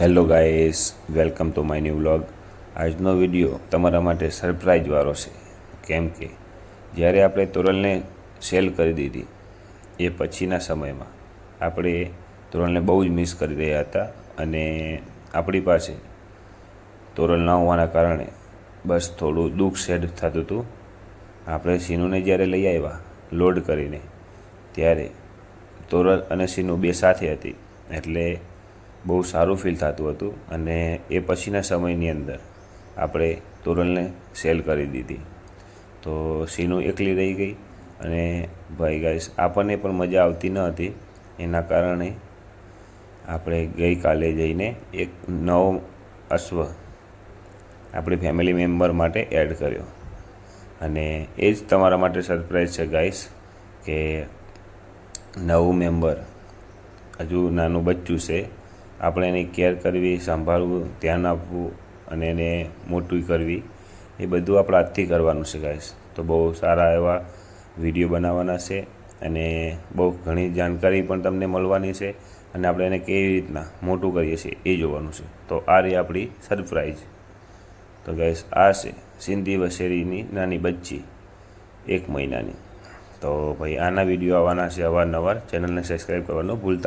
Hello guys welcome to my new vlog આજનો video તમારા માટે સરપ્રાઇઝવાળો છે. કેમ કે જ્યારે આપણે તોરલને સેલ કરી દીધી, એ પછીના સમયમાં આપણે તોરલને બહુ જ મિસ કરી રહ્યા હતા અને આપણી પાસે તોરલ ન હોવાના કારણે બસ થોડું દુઃખ સેડ થતું હતું. આપણે સીનુને જ્યારે લઈ આવ્યા લોડ કરીને, ત્યારે તોરલ અને સીનુ બે સાથે હતી, એટલે બહુ સારું ફીલ થતું હતું અને એ પછીના સમયની અંદર આપણે તોરલને સેલ કરી દીધી. તો સીનુ એકલી રહી ગઈ અને ભાઈ ગાઈસ આપણને પણ મજા આવતી ન હતી. એના કારણે આપણે ગઈકાલે જઈને એક નવો અશ્વ આપણી ફેમિલી મેમ્બર માટે એડ કર્યો. અને એ જ તમારા માટે સરપ્રાઈઝ છે ગાઈસ કે નવું મેમ્બર હજુ નાનું બચ્ચું છે. આપણે એની કેર કરવી, સંભાળવું, ધ્યાન આપવું અને એને મોટું કરવી, એ બધું આપણે આજથી કરવાનું છે ગાઈસ તો બહુ સારા એવા વીડિયો બનાવવાના છે અને બહુ ઘણી જાણકારી પણ તમને મળવાની છે અને આપણે એને કેવી રીતના મોટું કરીએ છીએ એ જોવાનું છે. તો આ રહી આપણી સરપ્રાઈઝ તો ગાઈસ આ છે સિંધી વસેરીની નાની બચ્ચી, એક મહિનાની. તો ભાઈ, આના વીડિયો આવવાના છે અવારનવાર. ચેનલને સબસ્ક્રાઈબ કરવાનું ભૂલતા